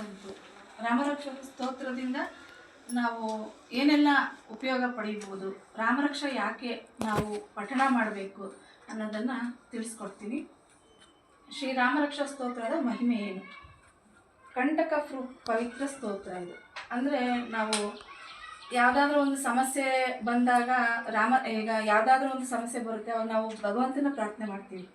ಬಂತು. ರಾಮರಕ್ಷ ಸ್ತೋತ್ರದಿಂದ ನಾವು ಏನೆಲ್ಲ ಉಪಯೋಗ ಪಡೆಯಬಹುದು ರಾಮರಕ್ಷ ಯಾಕೆ ನಾವು ಪಠಣ ಮಾಡಬೇಕು ಅನ್ನೋದನ್ನು ತಿಳಿಸ್ಕೊಡ್ತೀನಿ. ಶ್ರೀರಾಮರಕ್ಷ ಸ್ತೋತ್ರದ ಮಹಿಮೆ ಏನು? ಕಂಟಕ ಫ್ರೂ, ಪವಿತ್ರ ಸ್ತೋತ್ರ ಇದು. ಅಂದರೆ ನಾವು ಯಾವುದಾದ್ರೂ ಒಂದು ಸಮಸ್ಯೆ ಬಂದಾಗ ರಾಮ, ಈಗ ಯಾವುದಾದ್ರೂ ಒಂದು ಸಮಸ್ಯೆ ಬರುತ್ತೆ ಅವಾಗ ನಾವು ಭಗವಂತನ ಪ್ರಾರ್ಥನೆ ಮಾಡ್ತೀವಿ.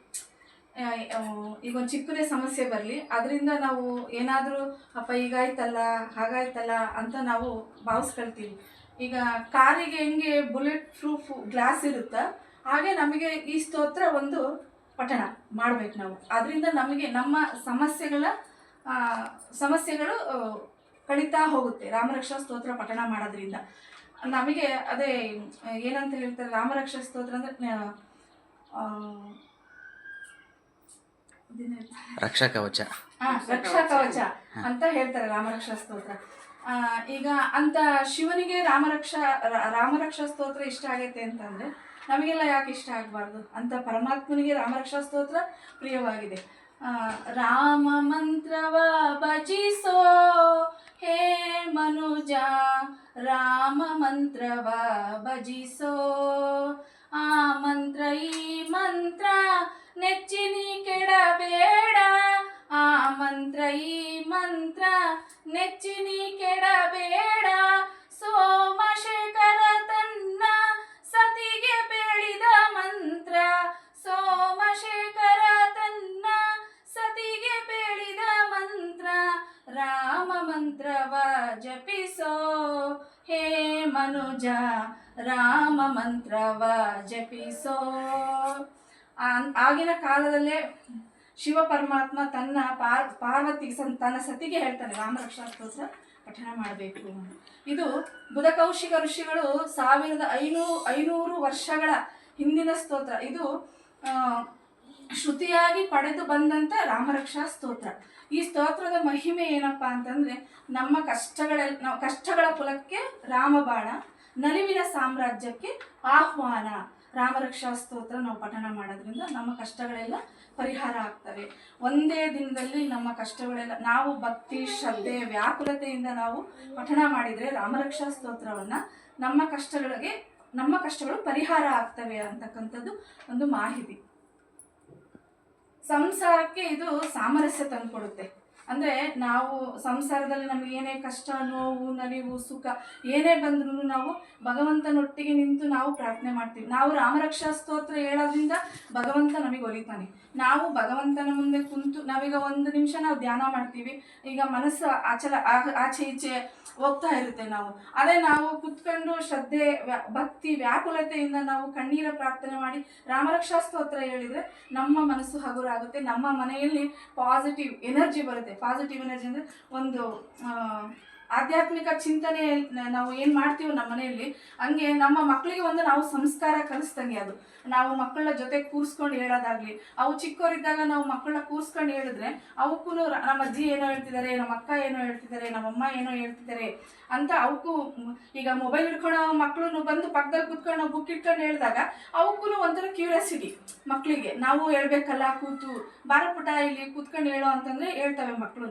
ಈಗ ಒಂದು ಚಿಕ್ಕದೇ ಸಮಸ್ಯೆ ಬರಲಿ. ಅದರಿಂದ ನಾವು ಏನಾದರೂ, ಅಪ್ಪ, ಈಗಾಯ್ತಲ್ಲ, ಹಾಗಾಯ್ತಲ್ಲ ಅಂತ ನಾವು ಭಾವಿಸ್ಕೊಳ್ತೀವಿ. ಈಗ ಕಾರಿಗೆ ಹೆಂಗೆ ಬುಲೆಟ್ ಪ್ರೂಫ್ ಗ್ಲಾಸ್ ಇರುತ್ತಾ, ಹಾಗೆ ನಮಗೆ ಈ ಸ್ತೋತ್ರ ಒಂದು ಪಠಣ ಮಾಡ್ಬೇಕು ನಾವು. ಅದರಿಂದ ನಮಗೆ ನಮ್ಮ ಸಮಸ್ಯೆಗಳ ಸಮಸ್ಯೆಗಳು ಕಳೀತಾ ಹೋಗುತ್ತೆ. ರಾಮರಕ್ಷಾ ಸ್ತೋತ್ರ ಪಠಣ ಮಾಡೋದ್ರಿಂದ. ನಮಗೆ ಅದೇ, ಏನಂತ ಹೇಳ್ತಾರೆ, ರಾಮರಕ್ಷಾ ಸ್ತೋತ್ರ ಅಂದರೆ? ರಕ್ಷಾ ಕವಚ. ಹಾ, ರಕ್ಷಾ ಕವಚ. ಅಂತ ಹೇಳ್ತಾರೆ ರಾಮರಕ್ಷಾ ಸ್ತೋತ್ರ ಆ, ಈಗ ಅಂತ ಶಿವನಿಗೆ ರಾಮರಕ್ಷಾ ರಾಮರಕ್ಷಾ ಸ್ತೋತ್ರ ಇಷ್ಟ ಆಗೈತೆ ಅಂತಂದ್ರೆ ನಮಗೆಲ್ಲ ಯಾಕೆ ಇಷ್ಟ ಆಗಬಾರ್ದು? ಅಂತ ಪರಮಾತ್ಮನಿಗೆ ರಾಮರಕ್ಷಾ ಸ್ತೋತ್ರ ಪ್ರಿಯವಾಗಿದೆ. ಆ, ರಾಮ ಮಂತ್ರವ ಭಜಿಸೋ ಹೇ ಮನುಜ ರಾಮ ಮಂತ್ರವ ಭಜಿಸೋ. ಆ ಮಂತ್ರ ಈ ಮಂತ್ರ ನೆಚ್ಚಿನಿ ಕೆಡಬೇಡ. ಆ ಮಂತ್ರ, ಈ ಮಂತ್ರ ನೆಚ್ಚಿನಿ ಕೆಡಬೇಡ. ಸೋಮಶೇಖರ ತನ್ನ ಸತಿಗೆ ಬೇಡಿದ ಮಂತ್ರ. ಸೋಮಶೇಖರ ತನ್ನ ಸತಿಗೆ ಬೇಡಿದ ಮಂತ್ರ. ರಾಮ ಮಂತ್ರವ ಜಪಿಸೋ. ಹೇ ಮನುಜ, ರಾಮ ಮಂತ್ರವ ಜಪಿಸೋ. ಆಗಿನ ಕಾಲದಲ್ಲೇ ಶಿವ ಪರಮಾತ್ಮ ತನ್ನ ಪಾರ್ ಪಾರ್ವತಿಗೆ ಸನ್ ತನ್ನ ಸತಿಗೆ ಹೇಳ್ತಾನೆ ರಾಮರಕ್ಷಾ ಸ್ತೋತ್ರ ಪಠಣ ಮಾಡಬೇಕು ಇದು ಬುಧಕೌಶಿಕ ಋಷಿಗಳು ಸಾವಿರದ ಐನೂ, ಐನೂರು ವರ್ಷಗಳ ಹಿಂದಿನ ಸ್ತೋತ್ರ. ಇದು ಶ್ರುತಿಯಾಗಿ ಪಡೆದು ಬಂದಂಥ ರಾಮರಕ್ಷಾ ಸ್ತೋತ್ರ ಈ ಸ್ತೋತ್ರದ ಮಹಿಮೆ ಏನಪ್ಪಾ ಅಂತಂದ್ರೆ, ನಮ್ಮ ಕಷ್ಟಗಳ ನಾವು ಕಷ್ಟಗಳ ಕುಲಕ್ಕೆ ರಾಮಬಾಣ, ನಲಿವಿನ ಸಾಮ್ರಾಜ್ಯಕ್ಕೆ ಆಹ್ವಾನ. ರಾಮರಕ್ಷಾ ಸ್ತೋತ್ರ ನಾವು ಪಠಣ ಮಾಡೋದ್ರಿಂದ ನಮ್ಮ ಕಷ್ಟಗಳೆಲ್ಲ ಪರಿಹಾರ ಆಗ್ತವೆ. ಒಂದೇ ದಿನದಲ್ಲಿ ನಮ್ಮ ಕಷ್ಟಗಳೆಲ್ಲ, ನಾವು ಭಕ್ತಿ, ಶ್ರದ್ಧೆ, ವ್ಯಾಕುಲತೆಯಿಂದ ನಾವು ಪಠಣ ಮಾಡಿದರೆ ರಾಮರಕ್ಷಾ ಸ್ತೋತ್ರವನ್ನು ನಮ್ಮ ಕಷ್ಟಗಳಿಗೆ, ನಮ್ಮ ಕಷ್ಟಗಳು ಪರಿಹಾರ ಆಗ್ತವೆ ಅಂತಕ್ಕಂಥದ್ದು ಒಂದು ಮಾಹಿತಿ. ಸಂಸಾರಕ್ಕೆ ಇದು ಸಾಮರಸ್ಯ ತಂದುಕೊಡುತ್ತೆ. ಅಂದರೆ ನಾವು ಸಂಸಾರದಲ್ಲಿ ನಮಗೆ ಏನೇ ಕಷ್ಟ, ನೋವು, ನಲಿವು, ಸುಖ ಏನೇ ಬಂದ್ರೂ ನಾವು ಭಗವಂತನೊಟ್ಟಿಗೆ ನಿಂತು ನಾವು ಪ್ರಾರ್ಥನೆ ಮಾಡ್ತೀವಿ. ನಾವು ರಾಮರಕ್ಷಾ ಸ್ತೋತ್ರ ಹೇಳೋದ್ರಿಂದ ಭಗವಂತ ನಮಗೆ ಒಲಿತಾನೆ. ನಾವು ಭಗವಂತನ ಮುಂದೆ ಕುಂತು ನಾವೀಗ ಒಂದು ನಿಮಿಷ ನಾವು ಧ್ಯಾನ ಮಾಡ್ತೀವಿ. ಈಗ ಮನಸ್ಸು ಆಚಲ ಆಚೆ ಈಚೆ ಹೋಗ್ತಾ ಇರುತ್ತೆ ನಾವು. ಅದೇ ನಾವು ಕುತ್ಕೊಂಡು ಶ್ರದ್ಧೆ ಭಕ್ತಿ, ವ್ಯಾಕುಲತೆಯಿಂದ ನಾವು ಕಣ್ಣೀರ ಪ್ರಾರ್ಥನೆ ಮಾಡಿ ರಾಮರಕ್ಷಾ ಸ್ತೋತ್ರ ಹೇಳಿದ್ರೆ ನಮ್ಮ ಮನಸ್ಸು ಹಗುರ ಆಗುತ್ತೆ ನಮ್ಮ ಮನೆಯಲ್ಲಿ ಪಾಸಿಟಿವ್ ಎನರ್ಜಿ ಬರುತ್ತೆ. ಪಾಸಿಟಿವ್ ಎನರ್ಜಿ ಅಂದರೆ ಒಂದು ಆಧ್ಯಾತ್ಮಿಕ ಚಿಂತನೆ ನಾವು ಏನು ಮಾಡ್ತೀವೋ ನಮ್ಮ ಮನೆಯಲ್ಲಿ, ಹಂಗೆ ನಮ್ಮ ಮಕ್ಕಳಿಗೆ ಒಂದು ನಾವು ಸಂಸ್ಕಾರ ಕಲಿಸ್ತಂಗೆ ಅದು. ನಾವು ಮಕ್ಕಳ ಜೊತೆ ಕೂರಿಸ್ಕೊಂಡು ಹೇಳೋದಾಗ್ಲಿ, ಅವು ಚಿಕ್ಕವರಿದ್ದಾಗ ನಾವು ಮಕ್ಕಳನ್ನ ಕೂರಿಸ್ಕೊಂಡು ಹೇಳಿದ್ರೆ ಅವಕ್ಕೂ ನಮ್ಮ ಅಜ್ಜಿ ಏನೋ ಹೇಳ್ತಿದ್ದಾರೆ ನಮ್ಮ ಅಕ್ಕ ಏನೋ ಹೇಳ್ತಿದ್ದಾರೆ ನಮ್ಮಮ್ಮ ಏನೋ ಹೇಳ್ತಿದ್ದಾರೆ ಅಂತ ಅವಕ್ಕೂ ಈಗ ಮೊಬೈಲ್ ಹಿಡ್ಕೊಳೋ ಮಕ್ಕಳು ಬಂದು ಪಕ್ಕದಲ್ಲಿ ಕುತ್ಕೊಂಡು ಬುಕ್ ಇಟ್ಕೊಂಡು ಹೇಳಿದಾಗ ಅವಕ್ಕೂ ಒಂಥರ ಕ್ಯೂರಿಯಾಸಿಟಿ ಮಕ್ಕಳಿಗೆ ನಾವು ಹೇಳ್ಬೇಕಲ್ಲ ಕೂತು ಬಾರಪುಟ ಇಲ್ಲಿ ಕೂತ್ಕೊಂಡು ಹೇಳೋ ಅಂತಂದ್ರೆ ಹೇಳ್ತವೆ ಮಕ್ಕಳು